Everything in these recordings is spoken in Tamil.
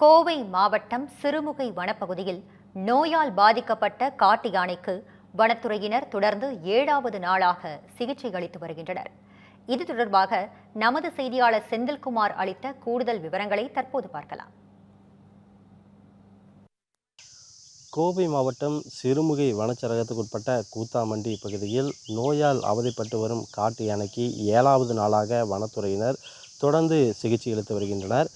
கோவை மாவட்டம் சிறுமுகை வனப்பகுதியில் நோயால் பாதிக்கப்பட்ட காட்டு யானைக்கு வனத்துறையினர் தொடர்ந்து ஏழாவது நாளாக சிகிச்சை அளித்து வருகின்றனர். இது தொடர்பாக நமது செய்தியாளர் செந்தில்குமார் அளித்த கூடுதல் விவரங்களை தற்போது பார்க்கலாம். கோவை மாவட்டம் சிறுமுகை வனச்சரகத்துக்குட்பட்ட கூத்தாமண்டி பகுதியில் நோயால் அவதிப்பட்டு வரும் காட்டு யானைக்கு ஏழாவது நாளாக வனத்துறையினர் தொடர்ந்து சிகிச்சை அளித்து வருகின்றனர்.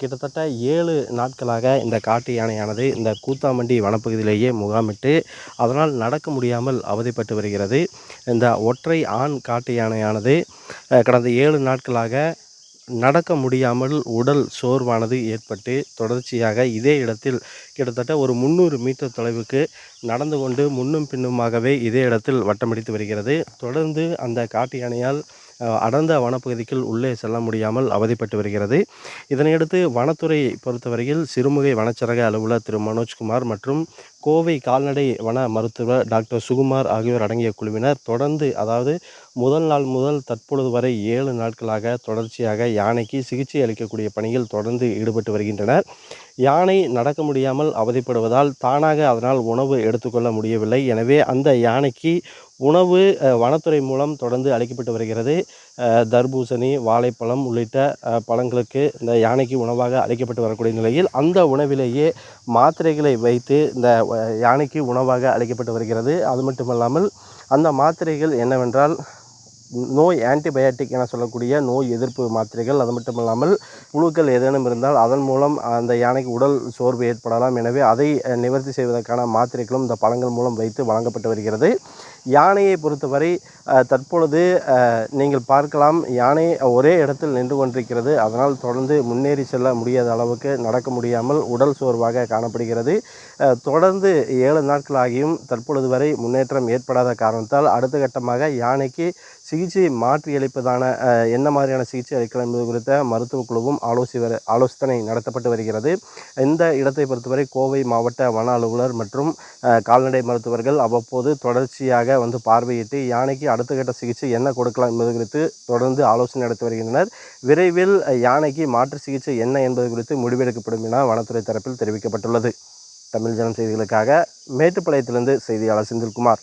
கிட்டத்தட்ட ஏழு நாட்களாக இந்த காட்டு யானையானது இந்த கூத்தாமண்டி வனப்பகுதியிலேயே முகாமிட்டு அதனால் நடக்க முடியாமல் அவதிப்பட்டு வருகிறது. இந்த ஒற்றை ஆண் காட்டு யானையானது கடந்த ஏழு நாட்களாக நடக்க முடியாமல் உடல் சோர்வானது ஏற்பட்டு தொடர்ச்சியாக இதே இடத்தில் கிட்டத்தட்ட ஒரு முந்நூறு மீட்டர் தொலைவுக்கு நடந்து கொண்டு முன்னும் பின்னுமாகவே இதே இடத்தில் வட்டமடித்து வருகிறது. தொடர்ந்து அந்த காட்டு யானையால் அடர்ந்த வனப்பகுதிக்குள் உள்ளே செல்ல முடியாமல் அவதிப்பட்டு வருகிறது. இதனையடுத்து வனத்துறை பொறுத்தவரையில் சிறுமுகை வனச்சரக அலுவலர் திரு மனோஜ்குமார் மற்றும் கோவை கால்நடை வன மருத்துவர் டாக்டர் சுகுமார் ஆகியோர் அடங்கிய குழுவினர் தொடர்ந்து அதாவது முதல் நாள் முதல் தற்பொழுது வரை ஏழு நாட்களாக தொடர்ச்சியாக யானைக்கு சிகிச்சை அளிக்கக்கூடிய பணியில் தொடர்ந்து ஈடுபட்டு வருகின்றனர். யானை நடக்க முடியாமல் அவதிப்படுவதால் தானாக அதனால் உணவு எடுத்துக்கொள்ள முடியவில்லை. எனவே அந்த யானைக்கு உணவு வனத்துறை மூலம் தொடர்ந்து அளிக்கப்பட்டு வருகிறது. தர்பூசணி வாழைப்பழம் உள்ளிட்ட பழங்களுக்கு இந்த யானைக்கு உணவாக அளிக்கப்பட்டு வரக்கூடிய நிலையில் அந்த உணவிலேயே மாத்திரைகளை வைத்து இந்த யானைக்கு உணவாக அளிக்கப்பட்டு வருகிறது. அது மட்டுமல்லாமல் அந்த மாத்திரைகள் என்னவென்றால் நோய் ஆன்டிபயாட்டிக் என சொல்லக்கூடிய நோய் எதிர்ப்பு மாத்திரைகள் அது மட்டும் இல்லாமல் புழுக்கள் ஏதேனும் இருந்தால் அதன் மூலம் அந்த யானைக்கு உடல் சோர்வு ஏற்படலாம். எனவே அதை நிவர்த்தி செய்வதற்கான மாத்திரைகளும் இந்த பழங்கள் மூலம் வைத்து வழங்கப்பட்டு வருகிறது. யானையை பொறுத்தவரை தற்பொழுது நீங்கள் பார்க்கலாம் யானை ஒரே இடத்தில் நின்று கொண்டிருக்கிறது. அதனால் தொடர்ந்து முன்னேறி செல்ல முடியாத அளவுக்கு நடக்க முடியாமல் உடல் சோர்வாக காணப்படுகிறது. தொடர்ந்து ஏழு நாட்களாகியும் தற்பொழுது வரை முன்னேற்றம் ஏற்படாத காரணத்தால் அடுத்த கட்டமாக யானைக்கு சிகிச்சை மாற்றியளிப்பதான அளிப்பதான என்ன மாதிரியான சிகிச்சை அளிக்கலாம் என்பது குறித்த மருத்துவ குழுவும் ஆலோசி வர ஆலோசனை நடத்தப்பட்டு வருகிறது. இந்த இடத்தை பொறுத்தவரை கோவை மாவட்ட வன அலுவலர் மற்றும் கால்நடை மருத்துவர்கள் அவ்வப்போது தொடர்ச்சியாக வந்து பார்வையிட்டு யானைக்கு அடுத்த கட்ட சிகிச்சை என்ன கொடுக்கலாம் என்பது குறித்து தொடர்ந்து ஆலோசனை நடத்தி வருகின்றனர். விரைவில் யானைக்கு மாற்று சிகிச்சை என்ன என்பது குறித்து முடிவெடுக்கப்படும் என வனத்துறை தரப்பில் தெரிவிக்கப்பட்டுள்ளது. தமிழ் ஜனம் செய்திகளுக்காக மேட்டுப்பாளையத்திலிருந்து செய்தியாளர் செந்தில்குமார்.